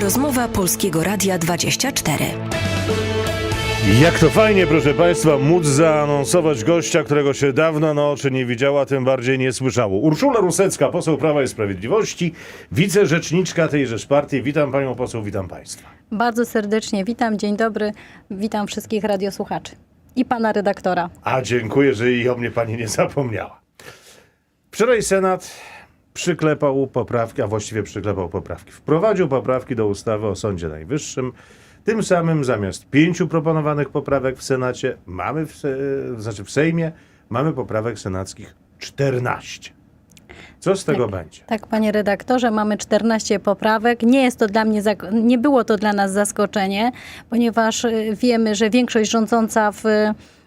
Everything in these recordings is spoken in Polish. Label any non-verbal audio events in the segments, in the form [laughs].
Rozmowa Polskiego Radia 24. Jak to fajnie, proszę Państwa, móc zaanonsować gościa, którego się dawno na oczy nie widziała, tym bardziej nie słyszało. Urszula Rusecka, poseł Prawa i Sprawiedliwości, wicerzeczniczka tejżeż partii. Witam Panią poseł, witam Państwa. Bardzo serdecznie witam, dzień dobry, witam wszystkich radiosłuchaczy i pana redaktora. A dziękuję, że i o mnie Pani nie zapomniała. Wczoraj Senat przyklepał poprawki, a właściwie przyklepał poprawki. Wprowadził poprawki do ustawy o Sądzie Najwyższym. Tym samym zamiast pięciu proponowanych poprawek w Senacie, mamy w, znaczy w Sejmie, mamy poprawek senackich 14. Co z tego będzie? Tak, panie redaktorze, mamy 14 poprawek. Nie jest to dla mnie, nie było to dla nas zaskoczenie, ponieważ y, wiemy, że większość rządząca w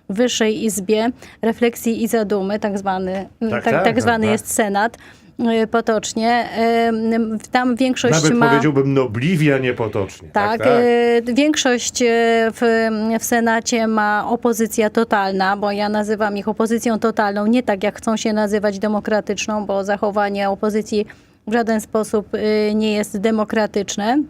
Wyższej Izbie Refleksji i Zadumy, tak zwany, Tak, tak, tak, tak, zwany tak. jest Senat, y, potocznie, y, tam większość Nawet ma... powiedziałbym nobliwie, a nie potocznie. Tak, e, większość e, w, w Senacie ma opozycja totalna, bo ja nazywam ich opozycją totalną, nie tak jak chcą się nazywać demokratyczną, bo zachowanie opozycji w żaden sposób e, nie jest demokratyczne.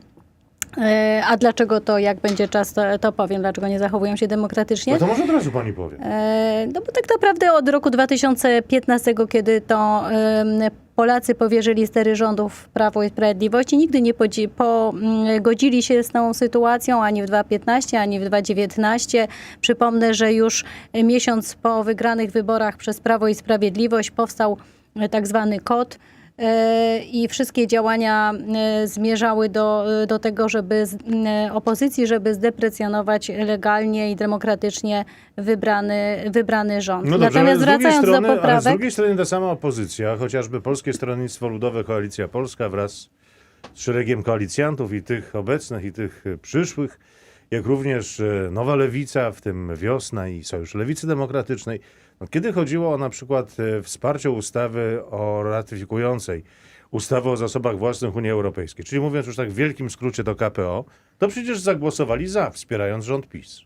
E, A dlaczego to, jak będzie czas, to, to powiem, dlaczego nie zachowują się demokratycznie. No to może od razu Pani powie. E, No bo tak naprawdę od roku 2015, kiedy to Polacy powierzyli stery rządów Prawo i Sprawiedliwości, nigdy nie pogodzili się z tą sytuacją ani w 2015, ani w 2019. Przypomnę, że już miesiąc po wygranych wyborach przez Prawo i Sprawiedliwość powstał e, tak zwany KOD. E, I wszystkie działania e, zmierzały do, do tego, żeby z, e, opozycji, żeby zdeprecjonować legalnie i demokratycznie wybrany, wybrany rząd. No dobrze, Natomiast ale z drugiej wracając strony, do ale z poprawek, drugiej strony ta sama opozycja, chociażby Polskie Stronnictwo Ludowe, Koalicja Polska wraz z szeregiem koalicjantów i tych obecnych, i tych e, przyszłych, jak również e, Nowa Lewica, w tym Wiosna i Sojusz Lewicy Demokratycznej. No, kiedy chodziło o na przykład e, wsparcie ustawy o ratyfikującej ustawę o zasobach własnych Unii Europejskiej, czyli mówiąc już tak w wielkim skrócie do KPO, to przecież zagłosowali za, wspierając rząd PiS.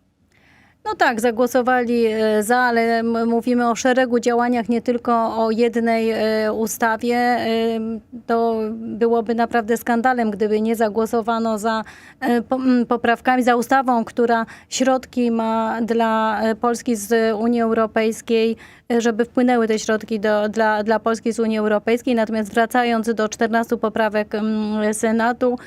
No tak, zagłosowali e, za, ale mówimy o szeregu działaniach, nie tylko o jednej e, ustawie. To byłoby naprawdę skandalem, gdyby nie zagłosowano za e, poprawkami, za ustawą, która środki ma dla Polski z Unii Europejskiej, żeby wpłynęły te środki do, dla, dla Polski z Unii Europejskiej. Natomiast wracając do 14 poprawek Senatu,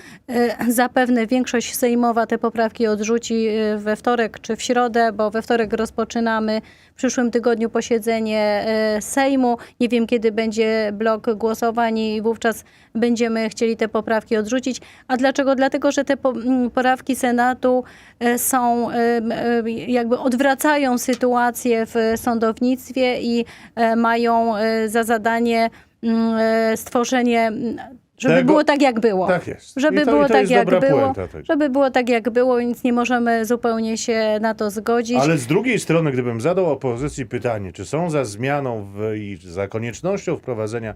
zapewne większość sejmowa te poprawki odrzuci we wtorek czy w środę, bo we wtorek rozpoczynamy w przyszłym tygodniu posiedzenie e, Sejmu. Nie wiem, kiedy będzie blok głosowań i wówczas będziemy chcieli te poprawki odrzucić. A dlaczego? Dlatego, że te poprawki Senatu e, są, e, jakby odwracają sytuację w sądownictwie i mają za zadanie stworzenie, żeby Tego- było tak, jak było. Tak jest. Żeby to, było tak, jak było. Żeby było tak, jak było, więc nie możemy zupełnie się na to zgodzić. Ale z drugiej strony, gdybym zadał opozycji pytanie, czy są za zmianą w, i za koniecznością wprowadzenia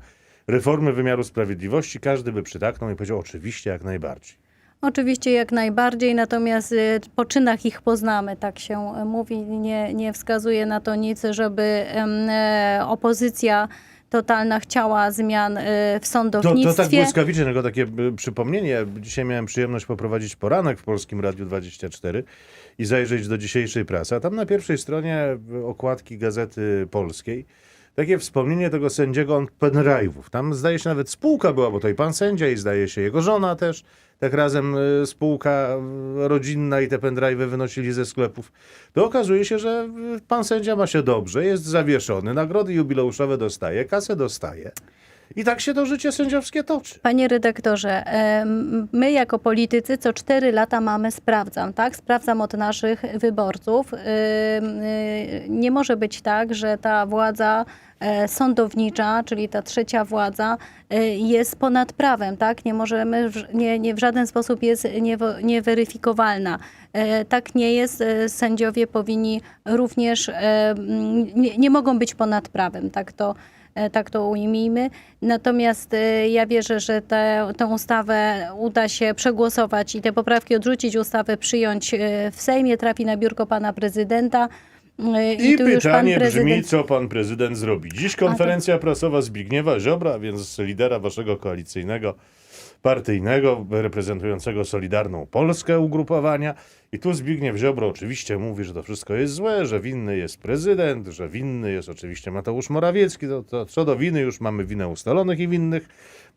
reformy wymiaru sprawiedliwości, każdy by przytaknął i powiedział oczywiście, jak najbardziej. Oczywiście jak najbardziej, natomiast y, po czynach ich poznamy, tak się y, mówi. Nie, nie wskazuje na to nic, żeby e, opozycja totalna chciała zmian y, w To, to sądownictwie. tak błyskawicznie, tylko takie y, przypomnienie. Dzisiaj miałem przyjemność poprowadzić poranek w Polskim Radiu 24 i zajrzeć do dzisiejszej prasy. A tam na pierwszej stronie y, okładki Gazety Polskiej takie wspomnienie tego sędziego on pendrive'ów. Tam zdaje się nawet spółka była, bo to i pan sędzia i zdaje się jego żona też. Tak razem y, spółka y, rodzinna i te pendrive'y wynosili ze sklepów. To okazuje się, że y, pan sędzia ma się dobrze, jest zawieszony, nagrody jubileuszowe dostaje, kasę dostaje. I tak się to życie sędziowskie toczy. Panie redaktorze, my jako politycy co cztery lata mamy sprawdzam, tak? Sprawdzam od naszych wyborców. Y, Nie może być tak, że ta władza e, sądownicza, czyli ta trzecia władza e, jest ponad prawem, tak? Nie możemy, nie, nie w żaden sposób jest nieweryfikowalna. E, Tak nie jest. Sędziowie powinni również, nie, nie mogą być ponad prawem, tak to tak to ujmijmy. Natomiast e, ja wierzę, że tę tę ustawę uda się przegłosować i te poprawki odrzucić, ustawę przyjąć e, w Sejmie, trafi na biurko pana prezydenta. E, I, pan pytanie brzmi, co pan prezydent zrobi. Dziś konferencja prasowa Zbigniewa Ziobra, więc lidera waszego koalicyjnego partyjnego, reprezentującego Solidarną Polskę ugrupowania. I tu Zbigniew Ziobro oczywiście mówi, że to wszystko jest złe, że winny jest prezydent, że winny jest oczywiście Mateusz Morawiecki. To, to co do winy już mamy winę ustalonych i winnych.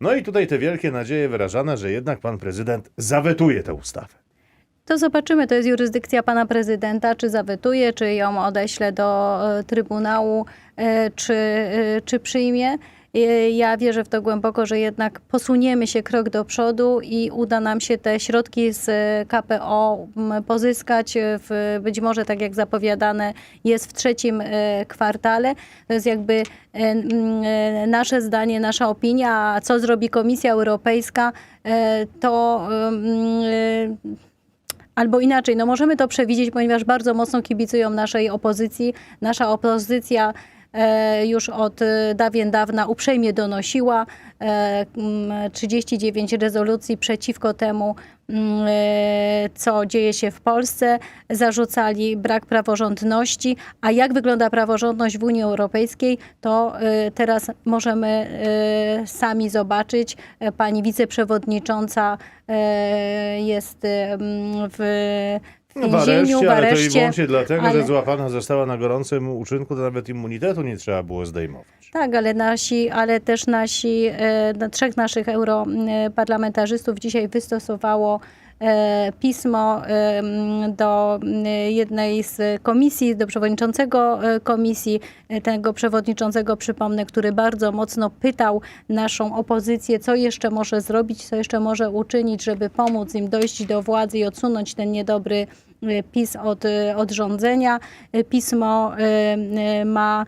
No i tutaj te wielkie nadzieje wyrażane, że jednak pan prezydent zawetuje tę ustawę. To zobaczymy, to jest jurysdykcja pana prezydenta, czy zawetuje, czy ją odeśle do e, Trybunału, e, czy, e, czy przyjmie. Ja wierzę w to głęboko, że jednak posuniemy się krok do przodu i uda nam się te środki z KPO m, pozyskać w, być może tak jak zapowiadane jest w trzecim e, kwartale. To jest jakby e, e, nasze zdanie, nasza opinia, a co zrobi Komisja Europejska, to Albo inaczej, no możemy to przewidzieć, ponieważ bardzo mocno kibicują naszej opozycji. Nasza opozycja już od e, dawien dawna uprzejmie donosiła e, mm, 39 rezolucji przeciwko temu, mm, e, co dzieje się w Polsce. Zarzucali brak praworządności. A jak wygląda praworządność w Unii Europejskiej, to e, teraz możemy e, sami zobaczyć. E, Pani wiceprzewodnicząca e, jest e, mm, w No w więzieniu, w areszcie, ale to i wyłącznie dlatego, że ale- złapana została na gorącym uczynku, to nawet immunitetu nie trzeba było zdejmować. Tak, ale nasi, ale też nasi, e, trzech naszych europarlamentarzystów dzisiaj wystosowało pismo e, m, do jednej z komisji, do przewodniczącego e, komisji, e, tego przewodniczącego, przypomnę, który bardzo mocno pytał naszą opozycję, co jeszcze może zrobić, co jeszcze może uczynić, żeby pomóc im dojść do władzy i odsunąć ten niedobry PiS od, od rządzenia. Pismo ma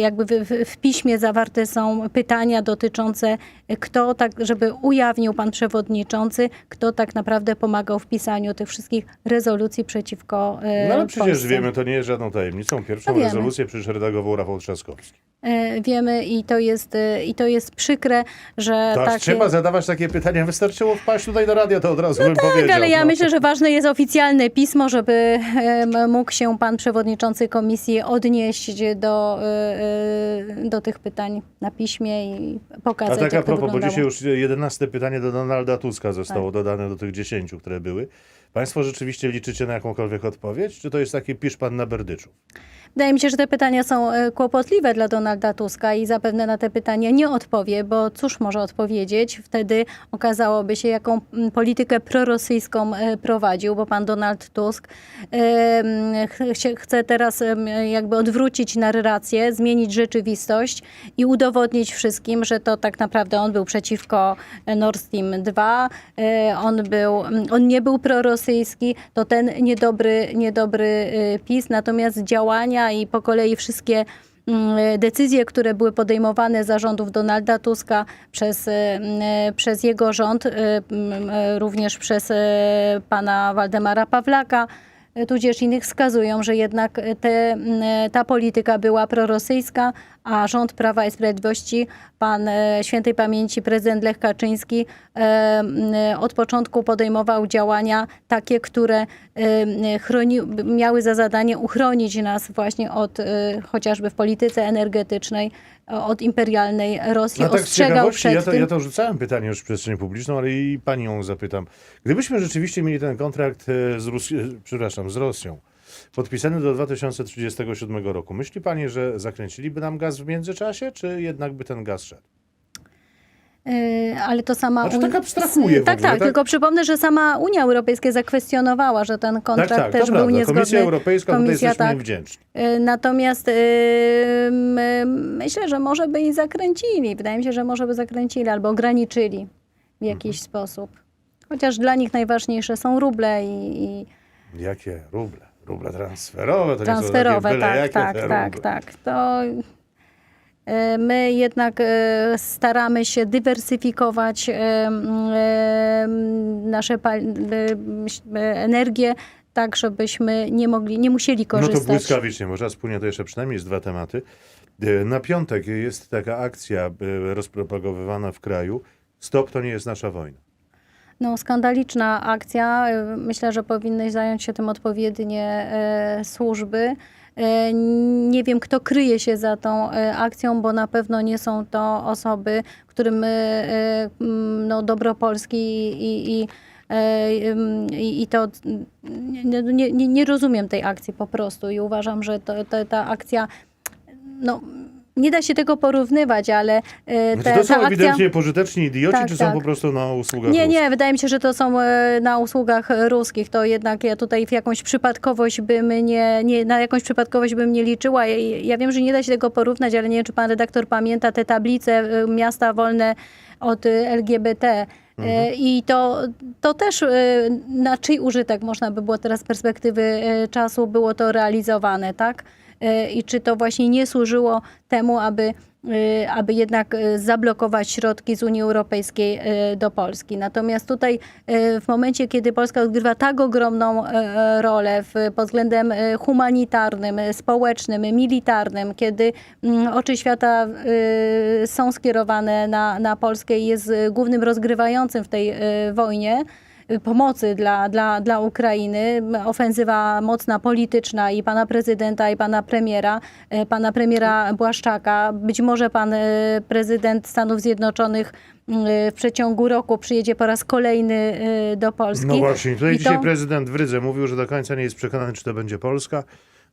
jakby w, w piśmie zawarte są pytania dotyczące, kto tak, żeby ujawnił pan przewodniczący, kto tak naprawdę pomagał w pisaniu tych wszystkich rezolucji przeciwko e, No ale przecież Polsce. wiemy, to nie jest żadną tajemnicą. Pierwszą No wiemy. rezolucję przecież redagował Rafał Trzaskowski. E, Wiemy i to jest, e, i to jest przykre, że To aż takie... trzeba zadawać takie pytania. Wystarczyło wpaść tutaj do radia, to od razu bym Tak, powiedział. ale ja no. myślę, że ważne jest oficjalne pismo, żeby em, mógł się pan przewodniczący komisji odnieść do, e, e, do tych pytań na piśmie i pokazać, a jak to propos, bo dzisiaj już jedenaste pytanie do Donalda Tuska zostało Tak. dodane do tych dziesięciu, które były. Państwo rzeczywiście liczycie na jakąkolwiek odpowiedź, czy to jest taki pisz pan na berdyczu? Wydaje mi się, że te pytania są e, kłopotliwe dla Donalda Tuska i zapewne na te pytania nie odpowie, bo cóż może odpowiedzieć? Wtedy okazałoby się, jaką mm, politykę prorosyjską e, prowadził, bo pan Donald Tusk e, chce teraz jakby odwrócić narrację, zmienić rzeczywistość i udowodnić wszystkim, że to tak naprawdę on był przeciwko Nord Stream 2, e, on, był, on nie był prorosyjski, to ten niedobry, niedobry PiS, natomiast działania i po kolei wszystkie mm, decyzje, które były podejmowane zarządów Donalda Tuska przez, e, m, przez jego rząd, e, m, e, również przez pana Waldemara Pawlaka, tudzież innych wskazują, że jednak te, ta polityka była prorosyjska, a rząd Prawa i Sprawiedliwości, pan e, świętej pamięci prezydent Lech Kaczyński e, m, od początku podejmował działania takie, które e, chroni, miały za zadanie uchronić nas właśnie od, e, chociażby w polityce energetycznej, e, od imperialnej Rosji. No tak Ostrzegał przed ja to, tym. ja to rzucałem pytanie już w przestrzeń publiczną, ale i panią zapytam. Gdybyśmy rzeczywiście mieli ten kontrakt e, z, Rus- e, przepraszam, z Rosją, podpisany do 2037 roku, myśli pani, że zakręciliby nam gaz w międzyczasie, czy jednak by ten gaz szedł? Yy, Ale to sama. Znaczy, tak abstrahuję w Tak, ogóle, tak, tak? tylko przypomnę, że sama Unia Europejska zakwestionowała, że ten kontrakt tak, tak, też był prawda. niezgodny. Komisja Europejska, tutaj Komisja, jesteśmy tak. wdzięczni. Yy, Natomiast yy, myślę, że może by i zakręcili. Wydaje mi się, że może by zakręcili albo ograniczyli w jakiś Mhm. sposób. Chociaż dla nich najważniejsze są ruble i, i Jakie ruble? Ruble transferowe, to nie są transferowe. takie byle Tak, jakie tak, tak, tak. To e, my jednak e, staramy się dywersyfikować e, nasze energię tak, żebyśmy nie mogli, nie musieli No to korzystać. błyskawicznie, może wspólnie to jeszcze przynajmniej z dwa tematy. Na piątek jest taka akcja rozpropagowywana w kraju. Stop to nie jest nasza wojna. No, skandaliczna akcja. Myślę, że powinny zająć się tym odpowiednie e, służby. E, Nie wiem, kto kryje się za tą e, akcją, bo na pewno nie są to osoby, którym no, dobro Polski i, i, i, i to nie, nie, nie rozumiem tej akcji po prostu i uważam, że to, to, ta akcja no, nie da się tego porównywać, ale e, Znaczy, ta, to są ta akcja... ewidentnie pożyteczni idioci, Tak, czy są tak. po prostu na usługach Nie, ruskich? nie, wydaje mi się, że to są e, na usługach ruskich. To jednak ja tutaj w jakąś przypadkowość bym nie, nie na jakąś przypadkowość bym nie liczyła. Ja, ja wiem, że nie da się tego porównać, ale nie wiem, czy pan redaktor pamięta te tablice e, miasta wolne od e, LGBT. E, I to, to też e, na czyj użytek można by było teraz z perspektywy e, czasu było to realizowane, tak? E, I czy to właśnie nie służyło temu, aby y, aby jednak y, zablokować środki z Unii Europejskiej do Polski. Natomiast tutaj w momencie, kiedy Polska odgrywa tak ogromną rolę pod względem humanitarnym, społecznym, militarnym, kiedy mm, oczy świata są skierowane na, na Polskę i jest głównym rozgrywającym w tej wojnie, pomocy dla, dla, dla Ukrainy, ofensywa mocna polityczna i pana prezydenta, i pana premiera, e, pana premiera Błaszczaka. Być może pan e, prezydent Stanów Zjednoczonych w przeciągu roku przyjedzie po raz kolejny do Polski. No właśnie, tutaj I dzisiaj to- prezydent w Rydze mówił, że do końca nie jest przekonany, czy to będzie Polska,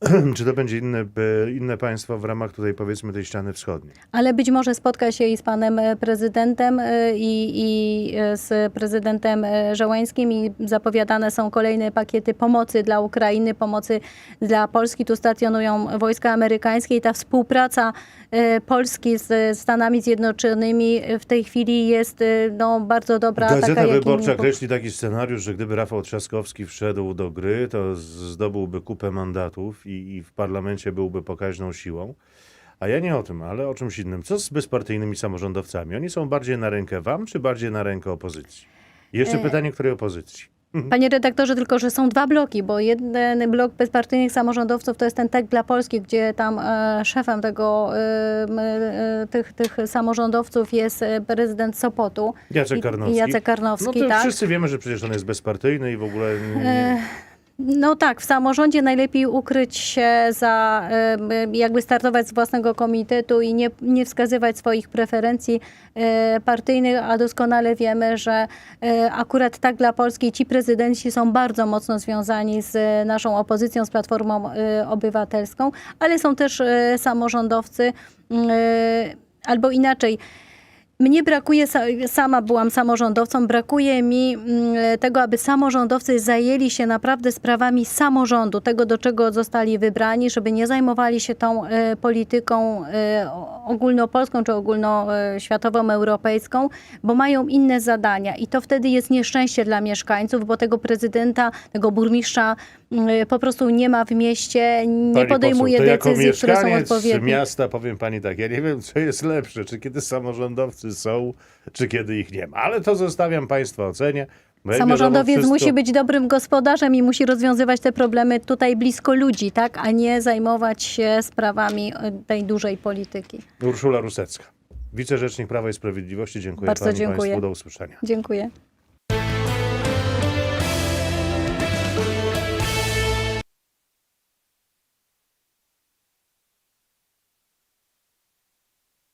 [clears throat] czy to będzie inne, e, inne państwo w ramach tutaj powiedzmy tej ściany wschodniej. Ale być może spotka się i z panem e, prezydentem e, i, i z prezydentem Żołańskim i zapowiadane są kolejne pakiety pomocy dla Ukrainy, pomocy dla Polski. Tu stacjonują wojska amerykańskie i ta współpraca Polski z Stanami Zjednoczonymi w tej chwili jest no, bardzo dobra. Gazeta taka, Wyborcza nie kreśli taki scenariusz, że gdyby Rafał Trzaskowski wszedł do gry, to zdobyłby kupę mandatów i, i w parlamencie byłby pokaźną siłą. A ja nie o tym, ale o czymś innym. Co z bezpartyjnymi samorządowcami? Oni są bardziej na rękę wam, czy bardziej na rękę opozycji? I jeszcze E, pytanie, której opozycji? [laughs] Panie redaktorze, tylko że są dwa bloki, bo jeden blok bezpartyjnych samorządowców to jest ten TEK dla Polski, gdzie tam e, szefem tego, e, e, tych, tych samorządowców jest e, prezydent Sopotu. Jacek I- Karnowski. I Jacek No Karnowski, to tak. wszyscy wiemy, że przecież on jest bezpartyjny i w ogóle nie, E, No tak, w samorządzie najlepiej ukryć się za, jakby startować z własnego komitetu i nie, nie wskazywać swoich preferencji e, partyjnych, a doskonale wiemy, że e, akurat tak dla Polski ci prezydenci są bardzo mocno związani z e, naszą opozycją, z Platformą Obywatelską, ale są też samorządowcy, m, e, albo inaczej, mnie brakuje, sa- sama byłam samorządowcą, brakuje mi mm, tego, aby samorządowcy zajęli się naprawdę sprawami samorządu, tego do czego zostali wybrani, żeby nie zajmowali się tą e, polityką e, ogólnopolską czy ogólnoświatową, europejską, bo mają inne zadania i to wtedy jest nieszczęście dla mieszkańców, bo tego prezydenta, tego burmistrza mm, po prostu nie ma w mieście, nie Pani podejmuje poseł, decyzji, które są odpowiednie. miasta powiem pani tak, ja nie wiem, co jest lepsze, czy kiedy samorządowcy są, czy kiedy ich nie ma, ale to zostawiam państwa ocenie. jak Samorządowiec wiadomo, musi wszystko- być dobrym gospodarzem i musi rozwiązywać te problemy tutaj blisko ludzi, tak? a nie zajmować się sprawami e, tej dużej polityki. Urszula Rusecka, wicerzecznik Prawa i Sprawiedliwości. Dziękuję Bardzo pani dziękuję. państwu, do usłyszenia. Dziękuję.